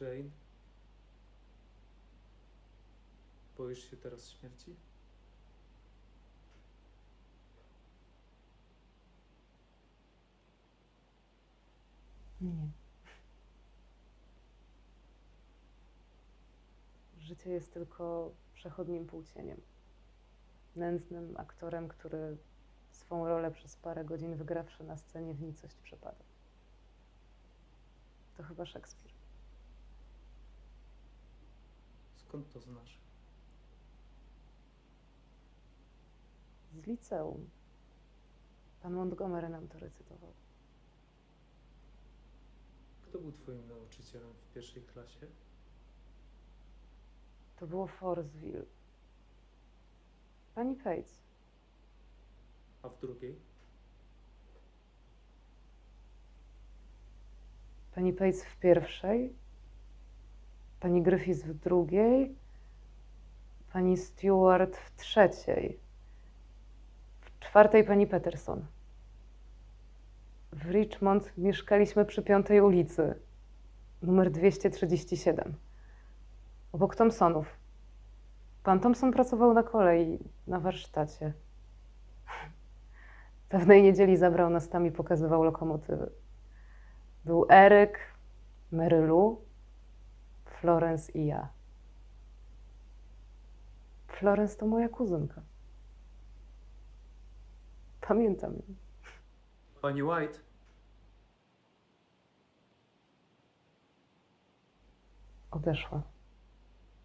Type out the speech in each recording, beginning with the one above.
Jane? Boisz się teraz śmierci? Nie. Życie jest tylko przechodnim płócieniem. Nędznym aktorem, który swą rolę przez parę godzin wygrawszy na scenie w nicość przepada. To chyba Szekspir. Skąd to znasz? Z liceum. Pan Montgomery nam to recytował. Kto był twoim nauczycielem w pierwszej klasie? To było Forestville. Pani Pates. A w drugiej? Pani Pates w pierwszej, pani Griffiths w drugiej, pani Stewart w trzeciej, w czwartej pani Peterson. W Richmond mieszkaliśmy przy piątej ulicy, numer 237, obok Thompsonów. Pan Thompson pracował na kolei, na warsztacie. Pewnej niedzieli zabrał nas tam i pokazywał lokomotywy. Był Eryk, Mary Lou, Florence i ja. Florence to moja kuzynka. Pamiętam ją. Pani White? Odeszła.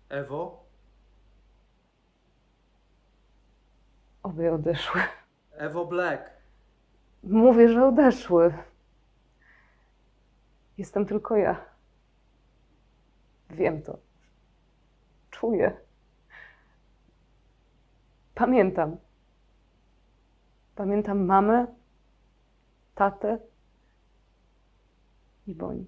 Ewo? Obie odeszły. Ewo Black? Mówię, że odeszły. Jestem tylko ja. Wiem to. Czuję. Pamiętam. Pamiętam mamę, tatę i Boni.